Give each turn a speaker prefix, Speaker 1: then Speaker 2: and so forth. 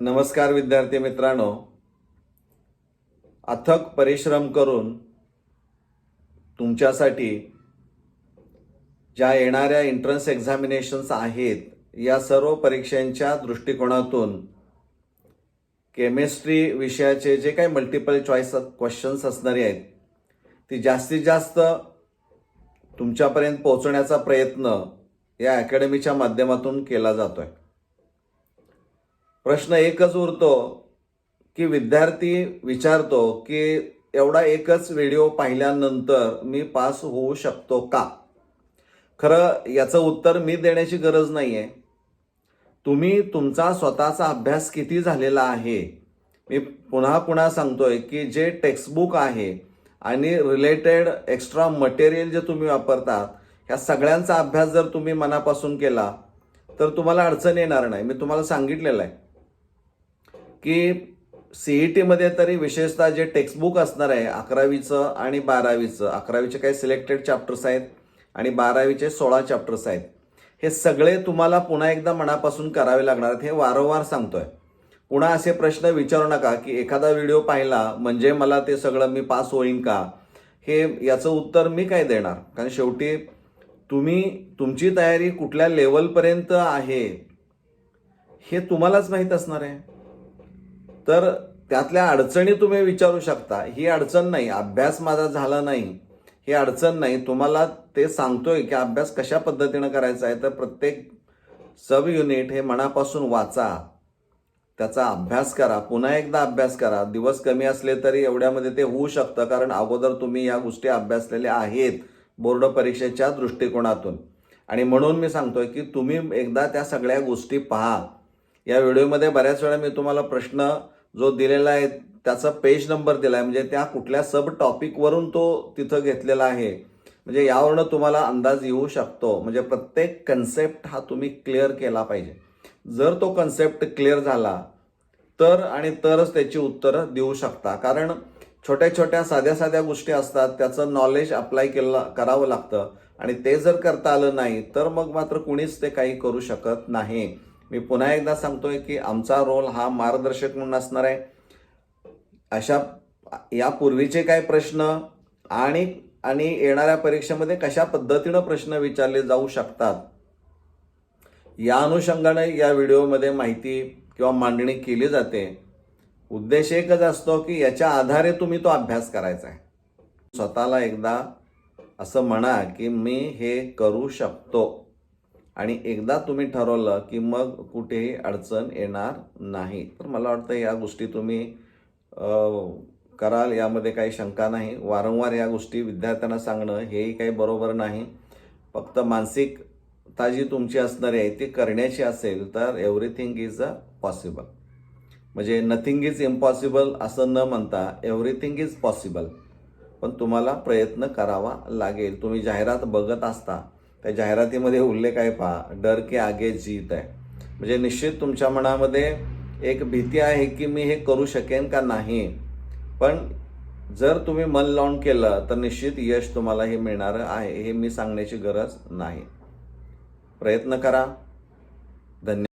Speaker 1: नमस्कार विद्यार्थी मित्रांनो. अथक परिश्रम करून तुमच्यासाठी ज्या येणाऱ्या एंट्रन्स एक्झामिनेशन्स आहेत या सर्व परीक्षांच्या दृष्टिकोनातून केमिस्ट्री विषयाचे जे काही मल्टिपल चॉईस क्वेश्चन्स असणारे आहेत ती जास्तीत जास्त तुमच्यापर्यंत पोहोचण्याचा प्रयत्न या अकॅडमीच्या माध्यमातून केला जातो आहे प्रश्न एकच उरतो की विद्यार्थी विचारतो की एवढा एकच व्हिडिओ पाहिल्यानंतर मी पास होऊ शकतो का? खरं याचं उत्तर मी देण्याची गरज नाही आहे तुम्ही तुमचा स्वतःचा अभ्यास किती झालेला आहे? मी पुन्हा पुन्हा सांगतोय की जे टेक्स्टबुक आहे आणि रिलेटेड एक्स्ट्रा मटेरियल जे तुम्ही वापरतात ह्या सगळ्यांचा अभ्यास जर तुम्ही मनापासून केला तर तुम्हाला अडचण येणार नाही. मी तुम्हाला सांगितलेलं आहे. की सीई टीमध्ये तरी विशेषतः जे टेक्स्टबुक असणार आहे अकरावीचं आणि बारावीचं अकरावीचे काही सिलेक्टेड चॅप्टर्स आहेत आणि बारावीचे सोळा चॅप्टर्स आहेत. हे सगळे तुम्हाला पुन्हा एकदा मनापासून करावे लागणार आहेत हे वारंवार सांगतोय. पुन्हा असे प्रश्न विचारू नका की एखादा व्हिडिओ पाहिला म्हणजे मला ते सगळं मी पास होईन का? हे याचं उत्तर मी काय देणार? कारण शेवटी तुम्ही तुमची तयारी कुठल्या लेवलपर्यंत आहे हे तुम्हालाच माहीत असणार आहे. तर त्यातल्या अडचणी तुम्ही विचारू शकता. ही अडचण नाही. अभ्यास माझा झाला नाही. ही अडचण नाही. तुम्हाला ते सांगतोय की अभ्यास कशा पद्धतीनं करायचा आहे तर प्रत्येक सब युनिट हे मनापासून वाचा. त्याचा अभ्यास करा. पुन्हा एकदा अभ्यास करा. दिवस कमी असले तरी एवढ्यामध्ये ते होऊ शकतं कारण अगोदर तुम्ही या गोष्टी अभ्यासलेल्या आहेत बोर्ड परीक्षेच्या दृष्टिकोनातून. आणि म्हणून मी सांगतोय की तुम्ही एकदा त्या सगळ्या गोष्टी पहा. या व्हिडिओमध्ये बऱ्याच वेळा मी तुम्हाला प्रश्न जो दिलेला आहे त्याचा पेज नंबर दिला आहे म्हणजे त्या कुठल्या सब टॉपिकवरून तो तिथं घेतलेला आहे. म्हणजे यावरनं तुम्हाला अंदाज येऊ शकतो. म्हणजे प्रत्येक कन्सेप्ट हा तुम्ही क्लिअर केला पाहिजे. जर तो कन्सेप्ट क्लिअर झाला तर आणि तरच त्याची उत्तरं देऊ शकता. कारण छोट्या छोट्या साध्या साध्या गोष्टी असतात त्याचं नॉलेज अप्लाय केलं करावं लागतं. आणि ते जर करता आलं नाही तर मग मात्र कुणीच ते काही करू शकत नाही. मी पुन्हा एकदा सांगतोय की आमचा रोल हा मार्गदर्शक म्हणून असणार आहे. अशा यापूर्वीचे काय प्रश्न आणि आणि येणाऱ्या परीक्षेमध्ये कशा पद्धतीनं प्रश्न विचारले जाऊ शकतात या अनुषंगाने या व्हिडिओमध्ये माहिती किंवा मांडणी केली जाते. उद्देश एकच असतो की याच्या आधारे तुम्ही तो अभ्यास करायचा आहे. स्वतःला एकदा असं म्हणा की मी हे करू शकतो. आणि एकदा तुम्ही ठरवलं की मग कुठेही अडचण येणार नाही. तर मला वाटतं या गोष्टी तुम्ही कराल. यामध्ये काही शंका नाही. वारंवार या गोष्टी विद्यार्थ्यांना सांगणं हेही काही बरोबर नाही. फक्त मानसिकता जी तुमची असणारी आहे ती करण्याची असेल तर एव्हरीथिंग इज अ पॉसिबल म्हणजे नथिंग इज इम्पॉसिबल असं न म्हणता एव्हरीथिंग इज पॉसिबल पण तुम्हाला प्रयत्न करावा लागेल. तुम्ही जाहिरात बघत असता त्या जाहिरातीमध्ये उल्लेख आहे पहा डर के आगे जीत आहे. म्हणजे निश्चित तुमच्या मनामध्ये एक भीती आहे की मी हे करू शकेन का नाही. पण जर तुम्ही मन लावून केलं तर निश्चित यश तुम्हाला हे मिळणार आहे हे मी सांगण्याची गरज नाही. प्रयत्न करा. धन्यवाद